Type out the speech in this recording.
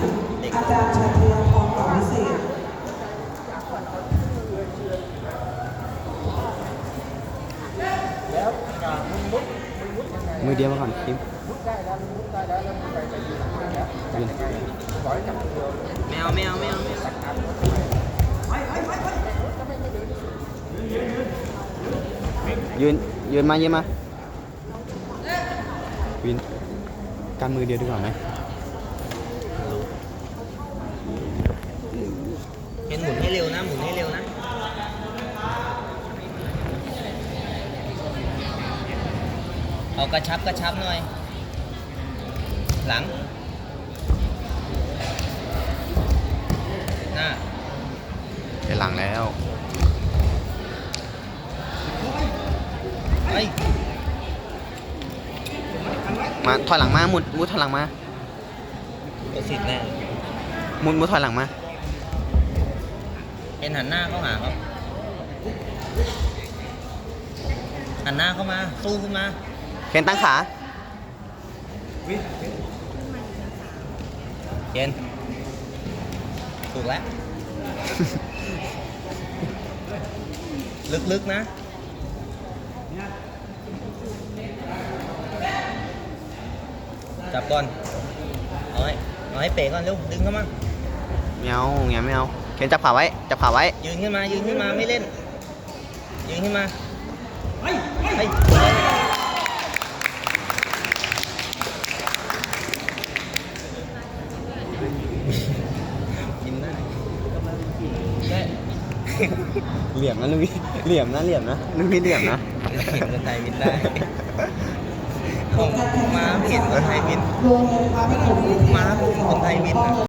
สี่อาจารย์ชัยเทียนทองต่อวิเศษแล้วอ่ามึงมุดมึงมุดยังไงมือเดียวมาก่อนคิมมุดได้แล้วมึงมุดได้แล้วแล้วมึงไปไปยืนหลังแล้วจับยังไงปล่อยให้จับตัวแมวแมวแมวแมวตัดอันมุดทำไมยืนยืนมายืนมาวินกันมือเดียวดีกว่าไหม เป็นหมุนให้เร็วนะ หมุนให้เร็วนะ เอากระชับกระชับหน่อย หลัง หน้าเดี๋ยวหลังแล้วเฮ้ยมาถอยหลังมามุดมุดถอยหลังมาตัวสิทธิ์แน่มุดมุดถอยหลังมาเป็นหันหน้าเข้าหาเขาหันหน้าเข้ามา สู้ขึ้นมา เคนตั้งขาเกณฑ์ถูกแล้ว ลึกๆนะจับก่อนเอาให้เอาให้เป๋ก่อนเร็วดึงเข้ามาไม่เอาเงี้ยไม่เอาเคนจับขาไว้ จับขาไว้ ยืนขึ้นมา ยืนขึ้นมา ไม่เล่น ยืนขึ้นมาเฮ้ยยินได้ได้ เหลี่ยมนะลุงพี่เหลี่ยมนะเหลี่ยมนะลุงพี่เหลี่ยมนะเห็นคนไทยบินได้ผมมาเห็นคนไทยบินโรงเรียนพระปฐมวิทยามาผมคนไทยบินนะ